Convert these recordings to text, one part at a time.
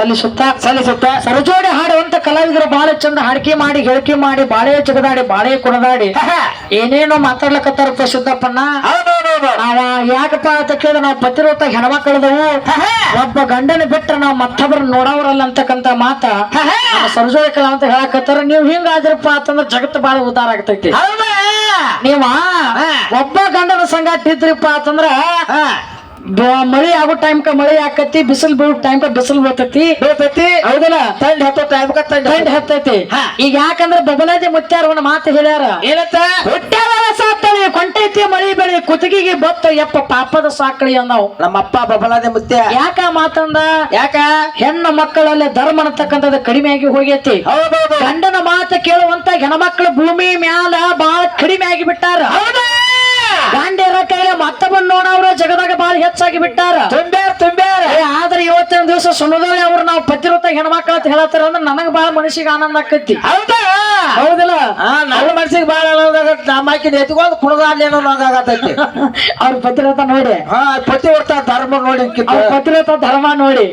ಸಲ್ಲಿಸುತ್ತ ಸಲ್ಲಿಸುತ್ತಾ ಸರಜೋಡಿ ಹಾಡುವಂತ ಕಲಾವಿದರು ಬಹಳ ಚಂದ ಹಾಡಿಕೆ ಮಾಡಿ ಹೇಳಿಕೆ ಮಾಡಿ ಬಾಳೆ ಜಗದಾಡಿ ಬಾಳೆ ಕುಣದಾಡಿ. ಏನೇನೋ ಮಾತಾಡ್ಲಕತ್ತಾರಪ್ಪ ಸಿದ್ದಪ್ಪಣ್ಣ ನಾವ ಯಾಕಪ್ಪ ಅಂತ ಕೇಳಿದ್ರೆ ನಾವು ಪತಿರೋತ ಹೆಣ್ಮಕ್ಳದವು ಒಬ್ಬ ಗಂಡನ ಬಿಟ್ರೆ ನಾವು ಮತ್ತೊಬ್ಬರ ನೋಡೋರಲ್ಲ ಅಂತಕ್ಕಂತ ಮಾತ. ಸರಜೋಡಿ ಕಲಾ ಅಂತ ಹೇಳಕತ್ತಾರ. ನೀವು ಹಿಂಗಾದ್ರಪ್ಪ ಅಂತಂದ್ರೆ ಜಗತ್ತು ಬಹಳ ಉದ್ದಾರ ಆಗ್ತೈತಿ. ನೀವ? ಒಬ್ಬ ಗಂಡನ ಸಂಗಾಟ ಇದ್ರಿಪ್ಪ ಅಂತಂದ್ರ ಮಳಿ ಆಗೋ ಟೈಮ್ಕ ಮಳಿ ಆಕತಿ ಬಿಸಿಲು ಬೀಳೋ ಟೈಮ್ಕ ಬಿಸಿಲು ಬೀಳ್ತತಿ. ಬೀಳ್ತತಿ. ಹೌದಲ್ಲ? ತಂಡ ಹತ್ತೋ ಟೈಮ್ಕ ತಂಡ ತಂಡ ಹತ್ತೈತಿ. ಈಗ ಯಾಕಂದ್ರೆ ಬದಲಾಜಿ ಮುತ್ಯಾರ ಒಂದು ಮಾತು ಹೇಳ್ಯಾರ? ಏನತ್ತ ಹುಟ್ಟ್ಯಾವ ಸಾತಳಿ ಕೊಂಟೈತಿ ಮಳಿ ಬೆಳಿ ಕುತ್ತಿಗೆಗೆ ಬತ್ತ ಎಪ್ಪ ಪಾಪದ ಸಾಕಳಿ ನಮ್ಮ ನಮ್ಮಪ್ಪ ಬಬಲಾದೆ ಮುತ್ಯ. ಯಾಕ ಮಾತಂದ? ಯಾಕ? ಹೆಣ್ಣು ಮಕ್ಕಳಲ್ಲಿ ಧರ್ಮ ಅನ್ನತಕ್ಕಂಥದ್ದು ಕಡಿಮೆ ಆಗಿ ಹೋಗೈತಿ. ಗಂಡನ ಮಾತು ಕೇಳುವಂತ ಹೆಣ್ಮಕ್ಳು ಭೂಮಿ ಮ್ಯಾಲ ಬಹಳ ಕಡಿಮೆ ಆಗಿ ಬಿಟ್ಟಾರ. ಹೌದಾ. ಗಂಡರ ಕೈಲ ಮತ್ತೊಬ್ಬನ್ ನೋಡವ್ರ ಜಗದಾಗ ಬಾಳ ಹೆಚ್ಚಾಗಿ ಬಿಟ್ಟಾರ. ತುಂಬ್ಯಾರ ತುಂಬ್ಯಾರ. ಆದ್ರೆ ಇವತ್ತಿನ ದಿವಸ ಸುಣ್ಣದೊಳೆ ಅವ್ರು ನಾವು ಪತಿರುತ್ತ ಹೆಣ್ಮಕ್ಳ ಅಂತ ಹೇಳತ್ತಾರ ಅಂದ್ರೆ ನನಗ್ ಬಹಳ ಮನಸ್ಸಿಗೆ ಆನಂದ ಆಕೈತಿ. ಹೌದಾ? ಹೌದಿಲ್ಲ? ನನ್ನ ಮನಸ್ಸಿಗೆ ಬಾಳ ಆನಂದಾಗತ್ತೆ ನಮ್ಮ ಆಕಿನ ಎತ್ಕೊಂಡು ಕುಣದಾಡ್ಲೇನೋ ನಂಗಾಗತ್ತೈತಿ ಅವ್ರ ಪತಿರತ ನೋಡಿ. ಹಾ ಧರ್ಮ ನೋಡಿ ಅವ್ರ ಪತಿರತ ಧರ್ಮ ನೋಡಿ.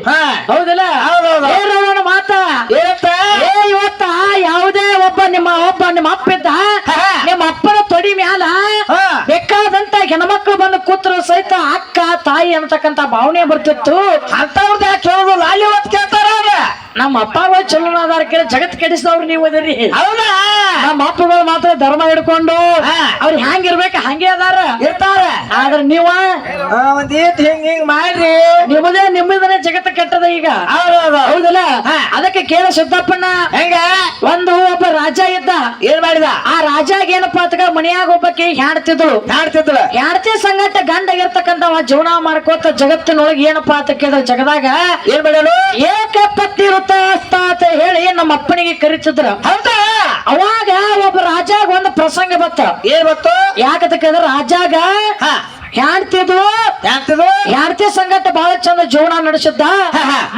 ಹೌದಿಲ್ಲ? ಹೌದೌದು. ಮಾತಾ. ಏನತ್ತ ಏ ಇವತ್ತ ಯಾವುದೇ ಒಬ್ಬ ನಿಮ್ಮ ಒಬ್ಬ ನಿಮ್ಮ ಅಪ್ಪ ಇದ್ದ ಹಾ. ನಿಮ್ಮ ಅಪ್ಪನ ತೊಡಿ ಮ್ಯಾಲ ಹಾ. ಬೇಕಾದಂತ ಹೆಣ್ಮಕ್ಳು ಬಂದು ಕೂತ್ರು ಸಹಿತ ಅಕ್ಕ ತಾಯಿ ಅಂತಕ್ಕಂತ ಭಾವನೆ ಬರ್ತಿತ್ತು. ಅಂತವ್ರದ್ದು ಯಾಕೆ ಕೇಳೋದು? ಲಾಲಿ ಹೊತ್ತು ಕೇಳ್ತಾರ ನಮ್ಮ ಅಪ್ಪ ಚಲೋ ಅದಾರ ಕೇಳಿ ಜಗತ್ ಕೆಡಿಸಿದವ್ರು ನೀವು ಅದರಿ ಹೌದಾ? ನಮ್ಮ ಅಪ್ಪಗಳು ಮಾತ್ರ ಧರ್ಮ ಹಿಡ್ಕೊಂಡು. ಅವ್ರು ಹ್ಯಾಂಗಿರ್ಬೇಕು ಹಂಗೆ ಇರ್ತಾರ ಆದ್ರೆ ನೀವ? ಆ, ಒಂದ್ ಈಟ್ ಹಿಂಗ್ ಹಿಂಗ್ ಮಾಡ್ರಿ? ನಿಮ್ಮದೇ ನಿಮ್ಮದನೇ ಜಗತ್ತ ಕೆಟ್ಟದ ಈಗ. ಹೌದಲ್ಲ. ಅದಕ್ಕೆ ಕೇಳ ಸಿದ್ದಪ್ಪಣ್ಣ. ಹೆಂಗ? ಒಂದು ಒಬ್ಬ ರಾಜ ಇದ್ದ. ಏನ್ ಮಾಡಿದ? ಆ ರಾಜಾಗ ಏನಪ್ಪಾ ಅಂತ ಮನೆಯಾಗ ಒಬ್ಬಕ್ಕೆ ಹ್ಯಾಡ್ತಿದ್ಳು ಹ್ಯಾಡ್ತಿದ್ಳು ಹ್ಯಾಡ್ತಿ ಸಂಗಟ ಗಂಡ ಇರ್ತಕ್ಕಂತ ಜೀವನ ಮಾಡ್ಕೋತ ಜಗತ್ತಿನೊಳಗೆ ಏನಪ್ಪಾ ಅಂತ ಕೇಳಿದ ಜಗದಾಗ ಏನ್ ಮಾಡ್ಯಾಳು ಏಕ ಪತ್ನಿ ವೃತ್ತ ಅಂತ ಹೇಳಿ ನಮ್ಮ ಅಪ್ಪನಿಗೆ ಕರಿತಿದ್ರು. ಹೌದಾ? ಅವಾಗ ಒಬ್ಬ ರಾಜಾಗ ಒಂದು ಪ್ರಸಂಗ ಬತ್ತ ಏನ್ ಬತ್ತು ಯಾಕಂತ ಕೇಳಿದ್ರೆ ರಾಜಾಗ ಹಾ ಹ್ಯಾಡ್ತಿದ್ರು ಯಾಕ್ತಿದ್ವು ಹೆಂಡತಿ ಸಂಗಟ ಬಹಳ ಚಂದ ಜೀವನ ನಡೆಸಿದ್ದ.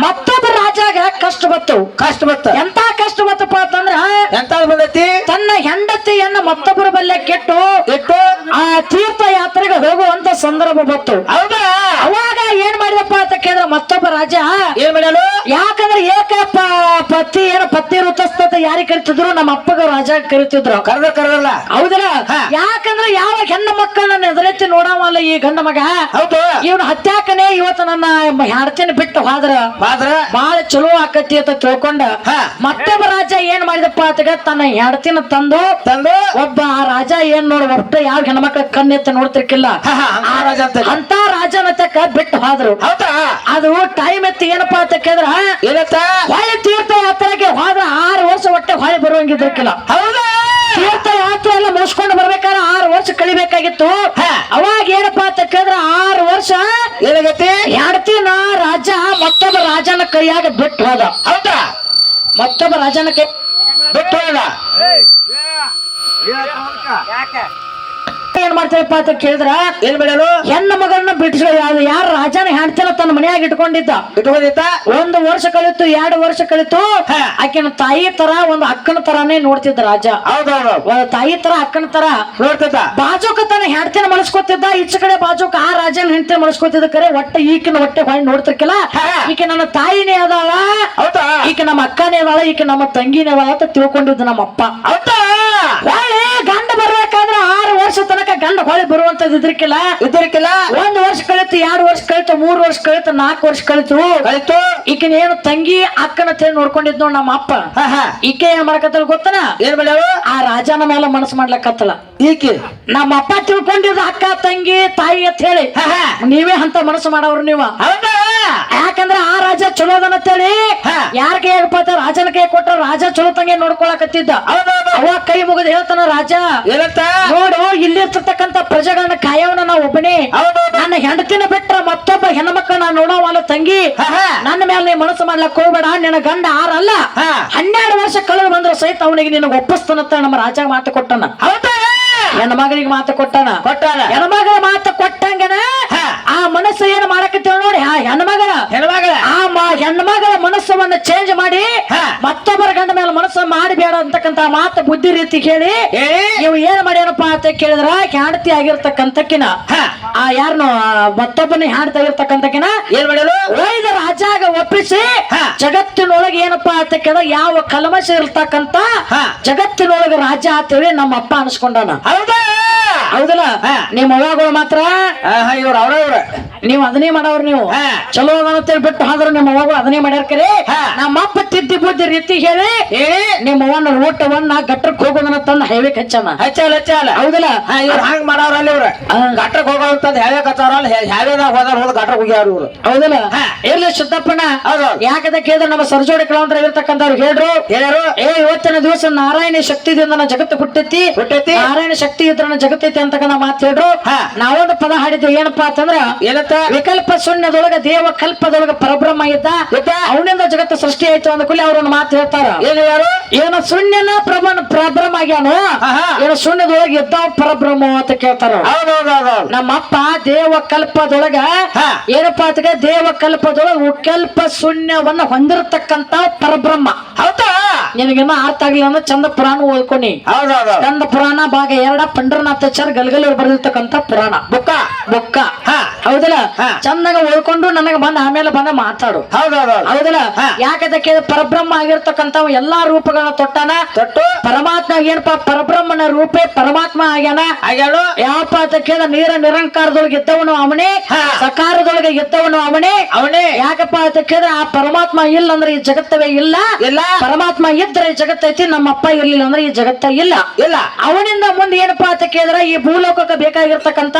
ಮತ್ತೊಬ್ಬ ರಾಜಾಗ ಕಷ್ಟ ಬತ್ತು ಕಷ್ಟ ಬತ್ತು ಎಂತ ಕಷ್ಟ ಬತ್ತಪ್ಪ ಅಂತಂದ್ರ ಎಂತ ಬಂದೈತಿ? ತನ್ನ ಹೆಂಡತಿಯನ್ನ ಮತ್ತೊಬ್ಬರ ಬಲ್ಲೆ ಕೆಟ್ಟು ಇಟ್ಟು ಆ ತೀರ್ಥ ಯಾತ್ರೆಗೆ ಹೋಗುವಂತ ಸಂದರ್ಭ ಬತ್ತು ಹೌದಾ? ಅವಾಗ ಏನ್ ಮಾಡಿದಪ್ಪ ಅಂತ ಕೇಳಿದ್ರೆ ಮತ್ತೊಬ್ಬ ರಾಜ ಏನ್ ಮಾಡಲು ಯಾಕಂದ್ರೆ ಏಕ ಪತಿ ಏನ ಪತ್ನಿ ಋತಸ್ತ ಯಾರಿಗೆ ಕರಿತಿದ್ರು? ನಮ್ಮ ಅಪ್ಪಗ ರಾಜ ಕರಿತಿದ್ರು. ಕರ್ದ ಕರೆದಲ್ಲ? ಹೌದಲ್ಲ. ಯಾಕಂದ್ರೆ ಯಾವ ಹೆಣ್ಣು ಮಕ್ಕಳನ್ನ ಎದುರೆತ್ತಿ ನೋಡವಲ್ಲ ಈ ಗಂಡ ಮಗ? ಹೌದು. ಇವನು ಹತ್ಯಾಕನೆ ಇವತ್ತು ನನ್ನ ಹೆಂಡತಿನ ಬಿಟ್ಟು ಹೋದ್ರ? ಹಾದ್ರ? ಬಾಳ ಚಲೋ ಆಕತಿ ಅಂತ ತಿಳ್ಕೊಂಡ. ಮತ್ತೊಬ್ಬ ರಾಜ ಏನ್ ಮಾಡಿದಪ್ಪ ಆತಗ? ತನ್ನ ಹೆಂಡತಿನ ತಂದು ತಂದು? ಒಬ್ಬ ಆ ರಾಜ ಏನ್ ನೋಡ ಒಟ್ಟ ಯಾವ ಹೆಣ್ಮಕ್ಳ ಕಣ್ಣೆತ್ತ ನೋಡ್ತಿರ್ಕಿಲ್ಲ. ಅಂತ ರಾಜ ಅಂತ. ಅಂತ ರಾಜನ ತಕ್ಕ ಬಿಟ್ಟು ಹೋದ್ರು. ಹೌದಾ? ಅದು ಟೈಮ್ ಎತ್ತಿ ಏನಪ್ಪಾ ಅಂತ ಕೇಳಿದ್ರ? ಏನತ್ತ ಹೊಳೆ ತೀರ್ಥ ಯಾತ್ರೆಗೆ ಹೋದ್ರ ಆರು ವರ್ಷ ಹೊಟ್ಟೆ ಹೊಳೆ ಬರುವಂಗಿದ್ರಕ್ಕಿಲ್ಲ ಹೌದಾ? ಮುಗಿಸ್ಕೊಂಡು ಬರ್ಬೇಕಾದ್ರೆ ಆರು ವರ್ಷ ಕಳಿಬೇಕಾಗಿತ್ತು ಹಾ. ಅವಾಗ ಏನಪ್ಪಾ ಅಂತ ಕೇಳಿದ್ರೆ ಆರು ವರ್ಷ ಏನಾಗೈತಿ ಹೆಂಡತಿನ ರಾಜ ಮತ್ತೊಬ್ಬ ರಾಜನ ಕೈಯಾಗ ಬಿಟ್ಟು ಹೋದ ಹೌದಾ ಮತ್ತೊಬ್ಬ ರಾಜನ ಕೈ ಬಿಟ್ಟು ಹೋದ ಏನ್ ಮಾಡ್ತೇವಪ್ಪ ಅಂತ ಕೇಳಿದ್ರ ಏನ್ ಬೆಳೆಯಲು ಹೆಣ್ಣು ಮಗಳನ್ನ ಯಾರು ಯಾರ ರಾಜನ ಹೆಣ್ತಿನ ತನ್ನ ಮನೆಯಾಗ ಇಟ್ಕೊಂಡಿದ್ದ? ಇಟ್ಕೊಂಡಿದ್ದ? ಒಂದು ವರ್ಷ ಕಳಿತು ಎರಡು ವರ್ಷ ಕಳಿತು. ಆಕಿನ ತಾಯಿ ತರ ಒಂದು ಅಕ್ಕನ ತರಾನೇ ನೋಡ್ತಿದ್ದ ರಾಜ. ಹೌದೌದು. ಒಂದು ತಾಯಿ ತರ ಅಕ್ಕನ ತರ. ನೋಡ್ತಿದ್ದ? ಬಾಜುಕ ತನ್ನ ಹೆಣ್ತಿನ ಮನಸ್ಕೊತಿದ್ದ ಈಚ ಕಡೆ ಬಾಜುಕ ಆ ರಾಜನ ಹೆಣ್ತಿನ ಮನಸ್ಕೊತಿದ್ದ ಕರೆ ಒಟ್ಟೆ ಈಕಿನ ಹೊಟ್ಟೆ ಹೊಳಿ ನೋಡ್ತಿರ್ಕಿಲ್ಲ. ಈಕೆ ನನ್ನ ತಾಯಿನೇ ಅದಾಳ. ಹೌದಾ? ಈಕೆ ನಮ್ಮ ಅಕ್ಕನೇ ಅದಾಳ ಈಕೆ ನಮ್ಮ ತಂಗಿನೇ ಅದಾಳ ಅಂತ ತಿಳ್ಕೊಂಡಿದ್ದ ನಮ್ಮ ಅಪ್ಪ ಹೌದಾ? ವರ್ಷ ತನಕ ಗಂಡ ಹೊಳೆ ಬರುವಂತದ್ದು ಇದ್ರಿಕಿಲ್ಲ. ಇದ್ರಿಕಿಲ್ಲ. ಒಂದ್ ವರ್ಷ ಕಳಿತು ಎರಡು ವರ್ಷ ಕಳಿತು ಮೂರ್ ವರ್ಷ ಕಳಿತು ನಾಲ್ಕು ವರ್ಷ ಕಳಿತು. ಕಳಿತು. ಈಕಿನ ಏನು ತಂಗಿ ಅಕ್ಕನ ತೇ ನೋಡ್ಕೊಂಡಿದ್ ನೋಡ್ ನಮ್ಮ ಅಪ್ಪ. ಈಕೆ ಏನ್ ಮಾಡಕತ್ತಳ ಗೊತ್ತನ? ಏನ್ ಮಾಡ್ಯಾಳು? ಆ ರಾಜನ ಮೇಲೆ ಮನಸ್ಸು ಮಾಡ್ಲಕತ್ತಳ. ಈಕೆ? ನಮ್ಮ ಅಪ್ಪ ತಿಳ್ಕೊಂಡಿದ್ ಅಕ್ಕ ತಂಗಿ ತಾಯಿ ಅಂತ ಹೇಳಿ. ನೀವೇ ಅಂತ ಮನಸ್ಸು ಮಾಡವ್ರು ನೀವು. ಯಾಕಂದ್ರೆ ಆ ರಾಜ ಚಲೋ ಅದನ್ನ ಅಂತೇಳಿ ಹಾ. ಯಾರ ಕೈ ಪಾತ ರಾಜನ ಕೈ ಕೊಟ್ಟ ರಾಜ ಚಲೋ ತಂಗಿ ನೋಡ್ಕೊಳಕತ್ತಿದ್ದ. ಅವ ಕೈ ಮುಗಿದ್ ಹೇಳ್ತಾನ ರಾಜ ಏನಂತ? ನೋಡು ಇಲ್ಲಿರ್ತಕ್ಕಂತ ಪ್ರಜೆಗಳನ್ನ ಕಾಯವನ ನಾ ಒಬ್ಬನೇ. ನನ್ನ ಹೆಂಡತಿನ ಬಿಟ್ರ ಮತ್ತೊಬ್ಬ ಹೆಣ್ಮಕ್ಳ ನಾ ನೋಡವಲ್ಲ ತಂಗಿ. ನನ್ನ ಮೇಲೆ ನೀ ಮನಸ್ಸು ಮಾಡ್ಲಕ್ ಹೋಗ್ಬೇಡ ನಿನ್ನ ಗಂಡ ಆರಲ್ಲ. ಹನ್ನೆರಡು ವರ್ಷ ಕಳೆದು ಬಂದ್ರೆ ಸಹಿತ ಅವನಿಗೆ ನಿನಗೆ ಒಪ್ಪಿಸ್ತಾನಂತ ನಮ್ಮ ರಾಜ ಮಾತು ಕೊಟ್ಟನ. ಹೌದಾ. ಹೆಣ್ಮಗಳಿಗೆ ಮಗನಿಗೆ ಮಾತು ಕೊಟ್ಟಾನ? ಕೊಟ್ಟಾನ. ಹೆಣ್ಮಗಳ ಮಾತು ಕೊಟ್ಟಂಗನ. ಆ ಮನಸ್ಸು ಏನ್ ಮಾಡಕತ್ತೇವ ನೋಡಿ ಆ ಹೆಣ್ಮಗಳ ಹೆಣ್ಮಗಳ ಆ ಮ- ಹೆಣ್ಮಗಳ ಮನಸ್ಸು ಮನಸ್ಸವನ್ನ ಚೇಂಜ್ ಮಾಡಿ. ಮತ್ತೊಬ್ಬರ ಗಂಡ ಮೇಲೆ ಮನಸ್ಸು ಮಾಡಬೇಡ ಅಂತಕ್ಕಂತ ಮಾತು ಬುದ್ಧಿ ರೀತಿ ಕೇಳಿ ನೀವು ಇವ್ ಏನ್ ಮಾಡ್ಯಾನಪ್ಪ ಅಂತ ಕೇಳಿದ್ರ ಹೆಂಡತಿ ಆಗಿರ್ತಕ್ಕಂತಕ್ಕಿನ ಆ ಯಾರನು ಮತ್ತೊಬ್ಬನ ಹೆಂಡತಿ ಆಗಿರ್ತಕ್ಕಂತಕ್ಕಿನ ಏನ್ ಮಾಡ್ಯಾರು ಒಯ್ದ ರಾಜಾಗ ಒಪ್ಪಿಸಿ. ಜಗತ್ತಿನೊಳಗೆ ಏನಪ್ಪಾ ಅಂತ ಕೇಳಿದ್ರೆ ಯಾವ ಕಲಮಶ ಇರ್ತಕ್ಕಂತ. ಜಗತ್ತಿನೊಳಗೆ ರಾಜ ಅಂತೇಳಿ ನಮ್ಮ ಅಪ್ಪ ಅನ್ಸ್ಕೊಂಡಾನ. ಹೌದಾ. ಹೌದಲ್ಲ? ನಿಮ್ಮ ಅವ್ವಗಳು ಮಾತ್ರ? ಇವ್ರ ಅವ್ರ ಇವ್ರ. ನೀವು ಅದನ್ನೇ ಮಾಡವ್ರ ನೀವು. ಚಲೋ ಅಂತೇಳಿ ಬಿಟ್ಟು ಆದ್ರೆ ನಿಮ್ಮ ಅವ್ವಗಳು ಅದನ್ನೇ ಮಾಡ್ಯಾರ ಕರೆ? ಹಾ. ನಮ್ಮ ಅಪ್ಪ ತಿದ್ದಿ ಬುದ್ಧಿ ರೀತಿ ಹೇಳಿ ಹೇಳಿ. ನಿಮ್ಮ ಅವ್ವನ ಊಟವನ್ನ ಗಟ್ಟಕ್ಕೆ ಹೋಗೋದನ್ನ ತಂದು ಹೈವೇಕ್ ಹಚ್ಚನ. ಹಚ್ಚಲ್ಲ ಹಚ್ಚಲ್ಲ. ಹೌದಲ್ಲ? ಇವ್ರ ಹಂಗ್ ಮಾಡವ್ರಲ್ಲ ಇವ್ರ. ಗಟ್ಟಕ್ಕೆ ಹೋಗೋಂತಂದ್ ಹ್ಯಾವೆ ಕತ್ತಾರಲ್ಲ ಹ್ಯಾವೆದಾಗ ಹೋದಾರ ಹೋದ ಗಟ್ರಕ್ ಹೋಗ್ಯಾರ ಇವ್ರು. ಹೌದಲ್ಲ. ಇರ್ಲಿ ಸಿದ್ದಪ್ಪಣ್ಣ ಹೌದು. ಯಾಕದ ಕೇಳಿದ್ರೆ ನಮ್ಮ ಸರ್ಜೋಡಿ ಕಲಾವಂತರ ಇರ್ತಕ್ಕಂಥವ್ರು ಹೇಳ್ರು? ಹೇಳ್ಯಾರು ಏ ಇವತ್ತಿನ ದಿವಸ ನಾರಾಯಣ ಶಕ್ತಿದಿಂದ ನನ್ನ ಜಗತ್ತು ಹುಟ್ಟೈತಿ. ಹುಟ್ಟೈತಿ. ನಾರಾಯಣ ಶಕ್ತಿ ಇದ್ರ ಇದ್ರನ ಜಗತ್ತೈತೆ ಅಂತಕ್ಕಂಥ ಮಾತು ಹೇಳ್ರು. ನಾವೊಂದು ಪದ ಹಾಡಿದ್ದೆ ಏನಪ್ಪಾ ಅಂತಂದ್ರ ಏನತ್ತ? ವಿಕಲ್ಪ ಶೂನ್ಯದೊಳಗ ದೇವ ಕಲ್ಪದೊಳಗ ಪರಬ್ರಹ್ಮ ಇದ್ದ. ಅವನಿಂದ ಜಗತ್ತು ಸೃಷ್ಟಿ ಆಯ್ತು ಅಂದ ಕೂಡ ಅವ್ರನ್ನ ಮಾತು ಹೇಳ್ತಾರ. ಏನ್ ಯಾರು ಏನ ಶೂನ್ಯನ ಪ್ರಬ ಪರಬ್ರಹ್ಮ ಆಗ್ಯಾನು. ಏನ ಶೂನ್ಯದೊಳಗ ಇದ್ದ ಪರಬ್ರಹ್ಮ ಅಂತ ಕೇಳ್ತಾರ ನಮ್ಮ ನಮ್ಮಪ್ಪ ದೇವ ಕಲ್ಪದೊಳಗ. ಏನಪ್ಪಾ ಅಂತ ದೇವ ಕಲ್ಪದೊಳಗ ಕಲ್ಪ ಶೂನ್ಯವನ್ನ ಹೊಂದಿರತಕ್ಕಂತ ಪರಬ್ರಹ್ಮ. ಹೌದಾ? ನಿನಗಿನ್ನ ಅರ್ಥ ಆಗ್ಲಿಲ್ಲ ಅಂದ್ರೆ ಚಂದ ಪುರಾಣ ಓದ್ಕೊನಿ. ಹೌದೌದು. ಚಂದ ಪುರಾಣ ಭಾಗ ಎರಡ ಪಂಡರನಾಥಾಚಾರ್ಯ ಗಲಗಲಿ ಬರ್ದಿರ್ತಕ್ಕಂತ ಪುರಾಣ. ಬುಕ್ಕ? ಬುಕ್ಕ. ಹಾ. ಹೌದಲ್ಲ. ಚಂದಾಗ ಓದ್ಕೊಂಡು ನನಗೆ ಬಂದ ಆಮೇಲೆ ಬಂದ ಮಾತಾಡು. ಹೌದಲ್ಲ. ಯಾಕದಕ್ಕೆ ಪರಬ್ರಹ್ಮ ಆಗಿರ್ತಕ್ಕಂತ ಎಲ್ಲಾ ರೂಪಗಳನ್ನ ತೊಟ್ಟಾನ? ತೊಟ್ಟು? ಪರಮಾತ್ಮ ಏನಪ್ಪ? ಪರಬ್ರಹ್ಮನ ರೂಪೇ ಪರಮಾತ್ಮ ಆಗ್ಯಾನ? ಆಗ್ಯಾನು ಯಾವಪ್ಪ ಅಂತ ಕೇಳ ನೀರ ನಿರಂಕಾರದೊಳಗೆ ಇದ್ದವನು ಅವನೇ. ಸಕಾರದೊಳಗೆ ಇದ್ದವನು ಅವನೇ. ಅವನೇ. ಯಾಕಪ್ಪ ಅಂತ ಕೇಳಿದ್ರೆ ಆ ಪರಮಾತ್ಮ ಇಲ್ಲ ಅಂದ್ರೆ ಈ ಜಗತ್ತವೇ ಇಲ್ಲ. ಇಲ್ಲ. ಪರಮಾತ್ಮ ಇದ್ರೆ ಜಗತ್ತೈತಿ ನಮ್ಮಪ್ಪ ಇರ್ಲಿಲ್ಲ ಅಂದ್ರೆ ಈ ಜಗತ್ತ ಇಲ್ಲ. ಇಲ್ಲ. ಅವನಿಂದ ಮುಂದೆ ಏನಪ್ಪಾ ಅಂತ ಕೇಳಿದ್ರೆ ಈ ಭೂಲೋಕಕ್ಕೆ ಬೇಕಾಗಿರ್ತಕ್ಕಂತ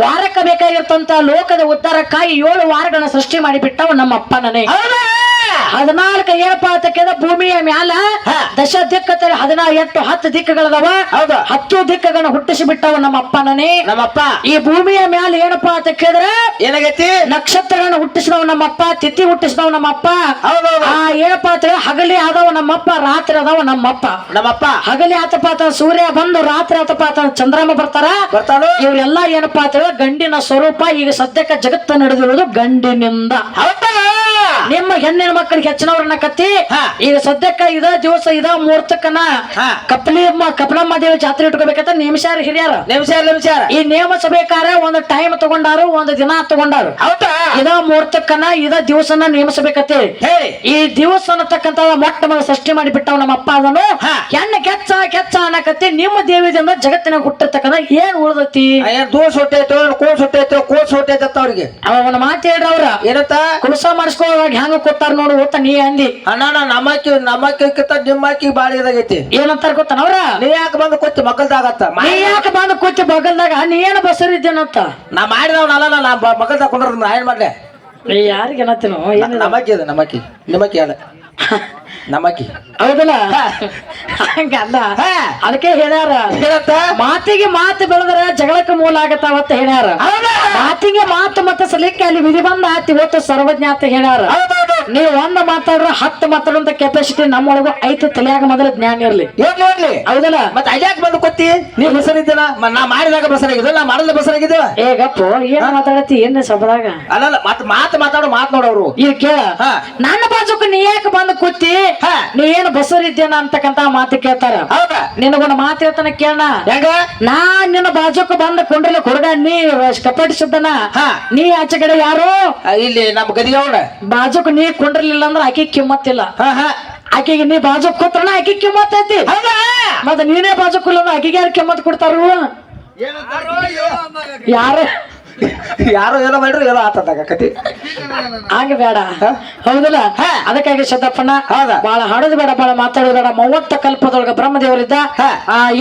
ವಾರಕ್ಕೆ ಬೇಕಾಗಿರ್ತಂತ ಲೋಕದ ಉದ್ದಾರಕ್ಕಾಗಿ ಏಳು ವಾರಗಳನ್ನ ಸೃಷ್ಟಿ ಮಾಡಿಬಿಟ್ಟವ ನಮ್ಮ ಅಪ್ಪನೇ ಹೌದಾ? ಹದಿನಾಲ್ಕು ಏನಪ್ಪಾ ಅಂತ ಭೂಮಿಯ ಮ್ಯಾಲ ದಶ ದಿಕ್ಕ ಹದಿನಾರು ಎಂಟು ಹತ್ತು ದಿಕ್ಕಗಳದವ. ಹೌದು. ಹತ್ತು ದಿಕ್ಕಗಳನ್ನ ಹುಟ್ಟಿಸಿ ಬಿಟ್ಟವ ನಮ್ಮ ಅಪ್ಪನೇ ನಮ್ಮಪ್ಪ. ಈ ಭೂಮಿಯ ಮ್ಯಾಲ ಏನಪ್ಪಾ ಅಂತ ಕೇಳಿದ್ರೆ ಏನಾಗೈತಿ? ನಕ್ಷತ್ರಗಳನ್ನ ಹುಟ್ಟಿಸಿದವ ನಮ್ಮಪ್ಪ ತಿಥಿ ಹುಟ್ಟಿಸಿದವ ನಮ್ಮಪ್ಪ. ಹೌದು ಆ ಏನಪ್ಪಾ ಅಂತ ಹೇಳಿ ಹಗಲಿ ಆದವ ನಮ್ಮಪ್ಪ ರಾತ್ರಿ ಅದಾವ ನಮ್ಮಪ್ಪ. ನಮ್ಮಪ್ಪ. ಹಗಲಿ ಆತಪ್ಪ ಅಂತ ಸೂರ್ಯ ಬಂದು ರಾತ್ರಿ ಆತಪ್ಪ ಅಂತ ಚಂದ್ರಮ್ಮ ಬರ್ತಾರ. ಬರ್ತಾನು ಇವರೆಲ್ಲ ಏನಪ್ಪಾ ಅಂತ ಹೇಳಿದ್ರೆ ಗಂಡಿನ ಸ್ವರೂಪ ಈಗ ಸದ್ಯಕ್ಕೆ ಜಗತ್ತ ನಡೆದಿರುವುದು ಗಂಡಿನಿಂದ. ಹೌದಾ. ನಿಮ್ಮ ಹೆಣ್ಣಿನ ಮಕ್ಕಳಿಗೆ ಹೆಚ್ಚಿನವ್ರನ್ನ ಕತ್ತಿ. ಈಗ ಸದ್ಯಕ್ಕ ಇದ ದಿವಸ ಇದ ಮುಹೂರ್ತಕ್ಕನ ಕಪ್ಲಿ ಕಪಲಮ್ಮ ದೇವಿ ಜಾತ್ರೆ ಇಟ್ಕೋಬೇಕಂತ ನಿಮಿಷಾರ ಹಿರಿಯರ. ನಿಮಿಷಾರ ನಿಮಿಷಾರ ಈ ನೇಮಿಸಬೇಕಾದ್ರೆ ಒಂದು ಟೈಮ್ ತಗೊಂಡಾರು ಒಂದು ದಿನ ತಗೊಂಡಾರು. ಹೌದಾ? ಇದ ಮುಹೂರ್ತಕ್ಕನ ಇದ ದಿವಸನ ನೇಮಿಸಬೇಕತ್ತೆ. ಈ ದಿವಸ ಅನ್ನತಕ್ಕಂತ ಮೊಟ್ಟ ಮೊದಲ ಸೃಷ್ಟಿ ಮಾಡಿ ಬಿಟ್ಟವ್ ನಮ್ಮ ಅಪ್ಪ ಅದನ್ನು ಹೆಣ್ಣ ಕೆಚ್ಚ ಕೆಚ್ಚ ಅನ್ನಕತ್ತಿ ನಿಮ್ಮ ದೇವಿದಿಂದ ಜಗತ್ತಿನ ಹುಟ್ಟಿರ್ತಕ್ಕಂಥ ಏನ್ ಉಳ್ದತಿ? ದೋಸ್ ಹೊಟ್ಟೆ ಹೊಟ್ಟೈತೋ ಕೋಸ್ ಹೊಟ್ಟೈತೋ ಕೋಸ್ ಹೊಟ್ಟೈತ ಅವ್ರಿಗೆ. ಅವನ ಮಾತು ಹೇಳ್ರಿ ಅವ್ರ. ಏನತ್ತ ಕುಲಸ ಮಾಡಿಸ್ಕೊಳ್ಳೋವಾಗ ಹೆಂಗ ಕೊಟ್ಟಾರ ನೋಡು ಗೊತ್ತ ನೀ ಅಂದಿ. ಅಣ್ಣ ನಮ್ಮಕ್ಕಿ ಕಿತ್ತ ನಿಮ್ಮಕ್ಕಿ ಬಾಳ ಇದಾಗೈತಿ. ಏನಂತಾರ ಗೊತ್ತಾನ ಅವ್ರ? ನೀ ಯಾಕೆ ಬಂದು ಕೊಚ್ಚಿ ಮಗಲ್ದಾಗತ್ತ ನೀ ಯಾಕೆ ಬಂದು ಕೊಚ್ಚಿ ಮಗಲ್ದಾಗ ನೀ ಏನು ಬಸರಿದ್ದೇನಂತ ನಾ ಮಾಡಿದವನಲ್ಲ ನಾ ಮಗಲ್ದಾಗ ಕೊಂಡ್ರ ನಾ ಏನ್ ಮಾಡ್ಲೆ? ನೀ ಯಾರಿಗೆ ಏನತ್ತೇನೋ ನಮ್ಮಕ್ಕಿ ಅದ ನಮ್ಮಕ್ಕಿ. ನಿಮ್ಮಕ್ಕಿ ಅಲ್ಲ ನಮ್ಮಕ್ಕಿ ಹೌದಲ್ಲ? ಹಂಗಲ್ಲ. ಅದಕ್ಕೆ ಹೇಳ್ಯಾರ ಹೇಳತ್ತ ಮಾತಿಗೆ ಮಾತು ಬೆಳೆದ್ರೆ ಜಗಳಕ್ಕೆ ಮೂಲ ಆಗತ್ತಾವ ಅಂತ ಹೇಳ್ಯಾರ. ಮಾತಿಗೆ ಮಾತು ಮತ್ತೆ ಸಲಿಕ್ಕೆ ಅಲ್ಲಿ ವಿಧಿ ಬಂದ ಆತಿ ಇವತ್ತು ಸರ್ವಜ್ಞಾತ ಅಂತ ಹೇಳ್ಯಾರ. ನೀವು ಒಂದ್ ಮಾತಾಡ್ರ ಹತ್ತು ಮಾತಾಡುವಂತ ಕೆಪಾಸಿಟಿ ನಮ್ಮೊಳಗೂ ಐತಿ ತಲೆಯಾಗ ಮೊದಲ ಜ್ಞಾನ ಇರ್ಲಿ. ಏನ್ ಇರ್ಲಿ ಹೌದಲ್ಲ? ಮತ್ತೆ ಅಲ್ಯಾಕ್ ಬಂದು ಕೊತ್ತಿ? ನೀ ಬಸರಿದ್ದೀನ ನಾ ಮಾಡಿದಾಗ ಬಸರಾಗಿದ್ದ ನಾ ಮಾಡಲ್ಲ ಬಸರಾಗಿದ್ದ ಏ ಗಪ್ಪು ಏನ್ ಮಾತಾಡತಿ ಏನ್ ಸಭದಾಗ ಅಲ್ಲಲ್ಲ ಮತ್ ಮಾತ್ ಮಾತಾಡೋ ಮಾತ್ ನೋಡವ್ರು ಈಗ ಕೇಳ. ನನ್ನ ಬಾಜುಕ್ ನೀ ಯಾಕೆ ಬಂದು ಕೂತಿ? ಹಾ. ನೀ ಏನ್ ಬಸರಿದ್ದೇನ ಅಂತಕ್ಕಂತ ಮಾತು ಕೇಳ್ತಾರ. ಹೌದಾ? ನಿನಗೊಂದು ಮಾತು ಹೇಳ್ತಾನೆ ಕೇಳ ಹೆಂಗ? ನಾ ನಿನ್ನ ಬಾಜುಕ್ ಬಂದ ಕೊಂಡ್ರಲ್ಲ ಹುಡುಗ ನೀ ಕಪಟಿ ಶುದ್ಧನ ಹಾ. ನೀ ಆಚೆ ಕಡೆ ಯಾರು? ಇಲ್ಲಿ ನಮ್ಮ ಗದಿಗೌಡ. ಬಾಜುಕ್ ನೀ ಕೊಂಡ್ರಲಿಲ್ಲ ಅಂದ್ರೆ ಆಕೆ ಕಿಮ್ಮತ್ತಿಲ್ಲ. ಹಾ ಹಾ ಆಕೆಗೆ ನೀ ಬಾಜು ಕೂತ್ರಣ ಆಕೆ ಕಿಮ್ಮತ್ ಐತಿ ಮತ್ತೆ ನೀನೇ ಬಾಜು ಆಕೆಗೆ ಆಕಿಗೆ ಯಾರು ಕಿಮ್ಮತ್ ಕೊಡ್ತಾರ? ಯಾರ ಯಾರೋ ಏನೋ ಮಾಡ್ರಿ ಏನೋ ಆತದಾಗ ಕತಿ ಹಂಗೆ ಬೇಡ. ಹೌದಲ್ಲ. ಅದಕ್ಕಾಗಿ ಶದ್ದಪ್ಪಣ್ಣ ಹೌದ? ಬಾಳ ಹಾಡೋದು ಬೇಡ ಬಾಳ ಮಾತಾಡೋದು ಬೇಡ. ಮೂವತ್ತ ಕಲ್ಪದೊಳಗ ಬ್ರಹ್ಮದೇವರಿದ್ದ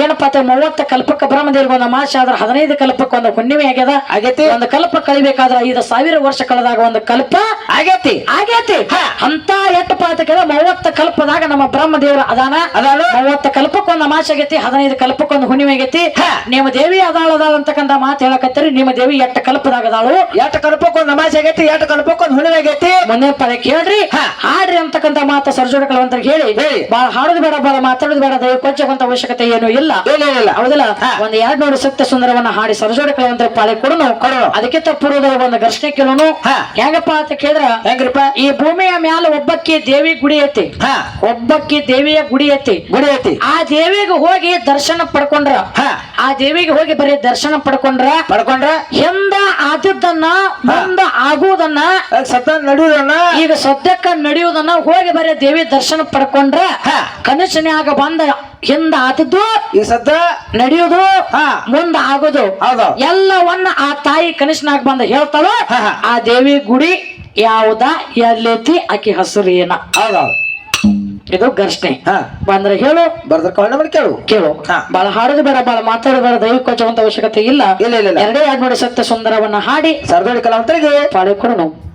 ಏನಪ್ಪ ಅಂತ ಮೂವತ್ತ ಕಲ್ಪಕ್ಕ ಬ್ರಹ್ಮದೇವ್ರಿಗೆ ಒಂದು ಮಾಸ ಆದ್ರೆ ಹದಿನೈದು ಕಲ್ಪಕ್ಕೆ ಒಂದು ಹುಣ್ಣಿಮೆ ಆಗ್ಯದ? ಆಗೈತಿ. ಒಂದು ಕಲ್ಪ ಕಳಿಬೇಕಾದ್ರೆ ಐದು ಸಾವಿರ ವರ್ಷ ಕಳೆದಾಗ ಒಂದು ಕಲ್ಪ ಆಗೈತಿ. ಆಗೈತಿ. ಅಂತ ಎಟ್ಟಪ್ಪ ಅಂತ ಕೇಳ ಮೂವತ್ತ ಕಲ್ಪದಾಗ ನಮ್ಮ ಬ್ರಹ್ಮದೇವರ ಅದಾನ? ಅದಾನ. ಮೂವತ್ತ ಕಲ್ಪಕ್ಕೆ ಒಂದು ಮಾಸ ಆಗೈತಿ ಹದಿನೈದು ಕಲ್ಪಕ್ಕೆ ಒಂದು ಹುಣ್ಣಿಮೆ ಆಗೈತಿ. ನಿಮ್ಮ ದೇವಿ ಅದಾಳ ಅದಾಳ ಅಂತಕ್ಕಂತ ಮಾತು ಹೇಳಕತ್ತೀರಿ. ನಿಮ್ಮ ದೇವಿ ಎಟ್ಟ ಕಲ್ಪದಾಗದಾಳು ಎಟ್ ಕಲ್ಪಕ್ಕೊಂದ್ ನಮಾಜ್ ಆಗೈತಿ ಎಟ್ ಕಲ್ಪಕ್ಕೊಂದ್ ಹುಣ್ಣಿಮೆ ಆಗೈತಿ. ಮೊನ್ನೆ ಪದ ಕೇಳ್ರಿ. ಹಾ. ಹಾಡ್ರಿ ಅಂತಕ್ಕಂತ ಮಾತು ಸರ್ಜೋಡ ಕಲಾವಂತರಿಗೆ ಹೇಳಿ. ಹೇಳಿ. ಬಾಳ ಹಾಡೋದು ಬೇಡ ಬಾಳ ಮಾತಾಡೋದು ಬೇಡ ದಯ ಕೊಂತ ಅವಶ್ಯಕತೆ ಏನು ಇಲ್ಲ. ಇಲ್ಲ ಹೌದಿಲ್ಲ. ಒಂದ್ ಎರಡ್ ನೋಡಿ ಸತ್ಯ ಸುಂದರವನ್ನ ಹಾಡಿ ಸರ್ಜೋಡ ಕಲವಂತರ ಪಾಳೆ ಕೊಡೋನು. ಕೊಡೋಣ ಅದಕ್ಕಿಂತ ಪೂರ್ವದ ಒಂದು ಘರ್ಷಣೆ ಕೇಳೋನು. ಹೆಂಗಪ್ಪ ಅಂತ ಕೇಳಿದ್ರ? ಹೆಂಗ್ರಿಪ್ಪ? ಈ ಭೂಮಿಯ ಮ್ಯಾಲ ಒಬ್ಬಕ್ಕಿ ದೇವಿ ಗುಡಿ ಐತಿ. ಹಾ. ಒಬ್ಬಕ್ಕಿ ದೇವಿಯ ಗುಡಿ ಐತಿ. ಗುಡಿ ಐತಿ. ಆ ದೇವಿಗೆ ಹೋಗಿ ದರ್ಶನ ಪಡ್ಕೊಂಡ್ರ. ಹಾ. ಆ ದೇವಿಗೆ ಹೋಗಿ ಬರೀ ದರ್ಶನ ಪಡ್ಕೊಂಡ್ರ ಪಡ್ಕೊಂಡ್ರ? ಹಿಂದ ಆದದ್ದನ್ನ ಮುಂದ ಆಗುವುದನ್ನ ಸದ್ಯ ನಡೆಯುವುದನ್ನ ಈಗ ಸದ್ಯಕ್ಕ ನಡೆಯುವುದನ್ನ ಹೋಗಿ ಬರೀ ದೇವಿ ದರ್ಶನ ಪಡ್ಕೊಂಡ್ರ ಕನಸನೇ ಆಗ ಬಂದ ಹಿಂದ ಆತದ್ದು ಈ ಸದ್ದ ನಡೆಯುವುದು ಹಾ. ಮುಂದ ಆಗುದು. ಹೌದು. ಎಲ್ಲವನ್ನ ಆ ತಾಯಿ ಕನಸಿನಾಗ ಬಂದ ಹೇಳ್ತಾಳು. ಆ ದೇವಿ ಗುಡಿ ಯಾವ್ದ ಎಲ್ಲೈತಿ ಆಕಿ ಹಸುರು ಏನ ಹೌದೌದು ಇದು ಘರ್ಷಣೆ. ಬಂದ್ರೆ ಹೇಳು. ಬರ್ದ್ರ ಕವನ ಮಾಡಿ ಕೇಳು. ಕೇಳು. ಬಹಳ ಬಾಳ ಹಾಡೋದು ಬೇಡ ಬಹಳ ಮಾತಾಡೋದು ಬೇಡ ದೈವ ಕೊಚ್ಚುವಂತ ಅವಶ್ಯಕತೆ ಇಲ್ಲ. ಇಲ್ಲ ಇಲ್ಲ ಇಲ್ಲ. ಎರಡೇ ಎರಡು ನೋಡಿ ಸತ್ಯ ಸುಂದರವನ್ನ ಹಾಡಿ. ಸರ್ದೋಳಿ ಕಲಾವಂತರಿಗೆ. ಪಾಳೆ ಕೊಡೋಣ.